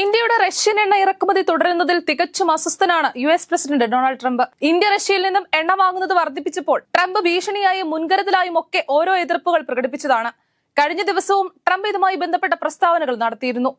ഇന്ത്യയുടെ റഷ്യൻ എണ്ണ ഇറക്കുമതി തുടരുന്നതിൽ തികച്ചും അസ്വസ്ഥനാണ് U S president Donald Trump. India റഷ്യയിൽ നിന്നും എണ്ണ വാങ്ങുന്നത് വർദ്ധിപ്പിച്ചപ്പോൾ ട്രംപ് ഭീഷണിയായും മുൻകരുതലായും ഒക്കെ ഓരോ എതിർപ്പുകൾ പ്രകടിപ്പിച്ചതാണ്. കഴിഞ്ഞ ദിവസവും ട്രംപ് ഇതുമായി ബന്ധപ്പെട്ട പ്രസ്താവനകൾ നടത്തിയിരുന്നു.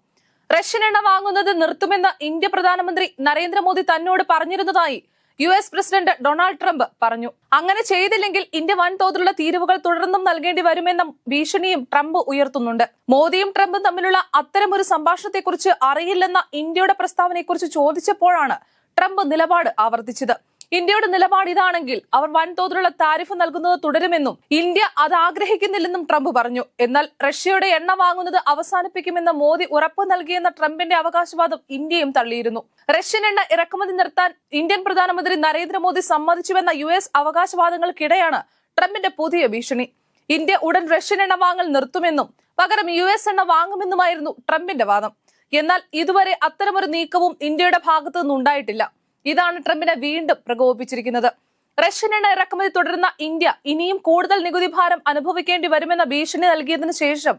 റഷ്യൻ എണ്ണ വാങ്ങുന്നത് നിർത്തുമെന്ന് ഇന്ത്യ പ്രധാനമന്ത്രി നരേന്ദ്രമോദി തന്നോട് പറഞ്ഞിരുന്നതായി U S president Donald Trump പറഞ്ഞു. അങ്ങനെ ചെയ്തില്ലെങ്കിൽ ഇന്ത്യ വൻതോതിലുള്ള തീരുവകൾ തുടർന്നും നൽകേണ്ടി വരുമെന്ന ഭീഷണിയും ട്രംപ് ഉയർത്തുന്നുണ്ട്. മോദിയും ട്രംപും തമ്മിലുള്ള അത്തരമൊരു സംഭാഷണത്തെക്കുറിച്ച് അറിയില്ലെന്ന ഇന്ത്യയുടെ പ്രസ്താവനയെക്കുറിച്ച് ചോദിച്ചപ്പോഴാണ് ട്രംപ് നിലപാട് ആവർത്തിച്ചത്. ഇന്ത്യയുടെ നിലപാട് ഇതാണെങ്കിൽ അവർ വൻതോതിലുള്ള താരിഫ് നൽകുന്നത് തുടരുമെന്നും ഇന്ത്യ അത് ആഗ്രഹിക്കുന്നില്ലെന്നും ട്രംപ് പറഞ്ഞു. എന്നാൽ റഷ്യയുടെ എണ്ണ വാങ്ങുന്നത് അവസാനിപ്പിക്കുമെന്ന് മോദി ഉറപ്പ് നൽകിയെന്ന ട്രംപിന്റെ അവകാശവാദം ഇന്ത്യയും തള്ളിയിരുന്നു. റഷ്യൻ എണ്ണ ഇറക്കുമതി നിർത്താൻ ഇന്ത്യൻ പ്രധാനമന്ത്രി നരേന്ദ്രമോദി സമ്മതിച്ചുവെന്ന യു എസ് അവകാശവാദങ്ങൾക്കിടെയാണ് ട്രംപിന്റെ പുതിയ ഭീഷണി. ഇന്ത്യ ഉടൻ റഷ്യൻ എണ്ണ വാങ്ങൽ നിർത്തുമെന്നും പകരം യു എസ് എണ്ണ വാങ്ങുമെന്നുമായിരുന്നു ട്രംപിന്റെ വാദം. എന്നാൽ ഇതുവരെ അത്തരമൊരു നീക്കവും ഇന്ത്യയുടെ ഭാഗത്തു നിന്നുണ്ടായിട്ടില്ല ഇതാണ് ട്രംപിനെ വീണ്ടും പ്രകോപിപ്പിച്ചിരിക്കുന്നത്. റഷ്യൻ എണ്ണ ഇറക്കുമതി തുടരുന്ന ഇന്ത്യ ഇനിയും കൂടുതൽ നികുതി ഭാരം അനുഭവിക്കേണ്ടി വരുമെന്ന ഭീഷണി നൽകിയതിനു ശേഷം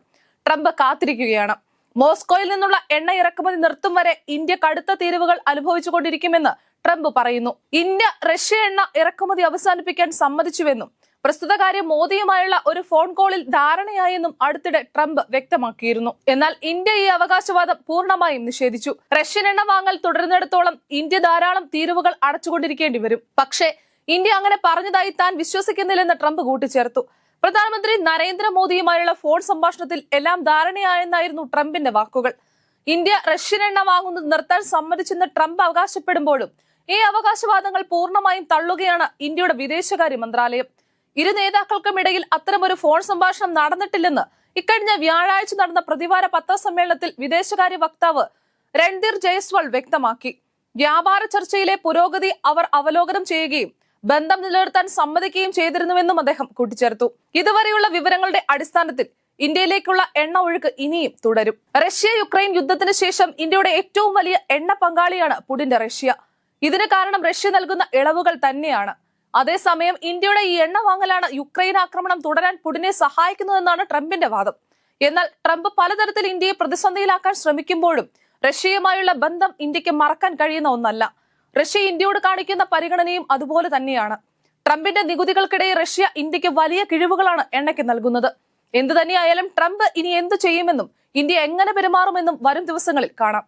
ട്രംപ് കാത്തിരിക്കുകയാണ്. മോസ്കോയിൽ നിന്നുള്ള എണ്ണ ഇറക്കുമതി നിർത്തും വരെ ഇന്ത്യ കടുത്ത തീരുവകൾ അനുഭവിച്ചുകൊണ്ടിരിക്കുമെന്ന് ട്രംപ് പറയുന്നു ഇന്ത്യ റഷ്യ എണ്ണ ഇറക്കുമതി അവസാനിപ്പിക്കാൻ സമ്മതിച്ചുവെന്നും പ്രസ്തുത കാര്യം മോദിയുമായുള്ള ഒരു ഫോൺ കോളിൽ ധാരണയായെന്നും അടുത്തിടെ ട്രംപ് വ്യക്തമാക്കിയിരുന്നു. എന്നാൽ ഇന്ത്യ ഈ അവകാശവാദം പൂർണമായും നിഷേധിച്ചു. റഷ്യൻ എണ്ണ വാങ്ങൽ തുടരുന്നിടത്തോളം ഇന്ത്യ ധാരാളം തീരുവകൾ അടച്ചുകൊണ്ടിരിക്കേണ്ടി വരും. പക്ഷേ ഇന്ത്യ അങ്ങനെ പറഞ്ഞതായി താൻ വിശ്വസിക്കുന്നില്ലെന്ന് ട്രംപ് കൂട്ടിച്ചേർത്തു. പ്രധാനമന്ത്രി നരേന്ദ്രമോദിയുമായുള്ള ഫോൺ സംഭാഷണത്തിൽ എല്ലാം ധാരണയായെന്നായിരുന്നു ട്രംപിന്റെ വാക്കുകൾ. ഇന്ത്യ റഷ്യൻ എണ്ണ വാങ്ങുന്നത് നിർത്താൻ സമ്മതിച്ചെന്ന് ട്രംപ് അവകാശപ്പെടുമ്പോഴും ഈ അവകാശവാദങ്ങൾ പൂർണമായും തള്ളുകയാണ് ഇന്ത്യയുടെ വിദേശകാര്യ മന്ത്രാലയം. ഇരു നേതാക്കൾക്കും ഇടയിൽ അത്തരമൊരു ഫോൺ സംഭാഷണം നടന്നിട്ടില്ലെന്ന് ഇക്കഴിഞ്ഞ വ്യാഴാഴ്ച നടന്ന പ്രതിവാര പത്രസമ്മേളനത്തിൽ വിദേശകാര്യ വക്താവ് രൺധീർ ജയ്സ്വാൾ വ്യക്തമാക്കി. വ്യാപാര ചർച്ചയിലെ പുരോഗതി അവർ അവലോകനം ചെയ്യുകയും ബന്ധം നിലനിർത്താൻ സമ്മതിക്കുകയും ചെയ്തിരുന്നുവെന്നും അദ്ദേഹം കൂട്ടിച്ചേർത്തു. ഇതുവരെയുള്ള വിവരങ്ങളുടെ അടിസ്ഥാനത്തിൽ ഇന്ത്യയിലേക്കുള്ള എണ്ണ ഒഴുക്ക് ഇനിയും തുടരും. റഷ്യ യുക്രൈൻ യുദ്ധത്തിന് ശേഷം ഇന്ത്യയുടെ ഏറ്റവും വലിയ എണ്ണ പങ്കാളിയാണ് പുടിന്റെ റഷ്യ. ഇതിന് കാരണം റഷ്യ നൽകുന്ന ഇളവുകൾ തന്നെയാണ്. അതേസമയം ഇന്ത്യയുടെ ഈ എണ്ണ വാങ്ങലാണ് യുക്രൈൻ ആക്രമണം തുടരാൻ പുടിനെ സഹായിക്കുന്നതെന്നാണ് ട്രംപിന്റെ വാദം. എന്നാൽ ട്രംപ് പലതരത്തിൽ ഇന്ത്യയെ പ്രതിസന്ധിയിലാക്കാൻ ശ്രമിക്കുമ്പോഴും റഷ്യയുമായുള്ള ബന്ധം ഇന്ത്യയ്ക്ക് മറക്കാൻ കഴിയുന്ന ഒന്നല്ല. റഷ്യ ഇന്ത്യയോട് കാണിക്കുന്ന പരിഗണനയും അതുപോലെ തന്നെയാണ്. ട്രംപിന്റെ നികുതികൾക്കിടെ റഷ്യ ഇന്ത്യയ്ക്ക് വലിയ കിഴിവുകളാണ് എണ്ണയ്ക്ക് നൽകുന്നത്. എന്തു തന്നെയായാലും ട്രംപ് ഇനി എന്തു ചെയ്യുമെന്നും ഇന്ത്യ എങ്ങനെ പെരുമാറുമെന്നും വരും ദിവസങ്ങളിൽ കാണാം.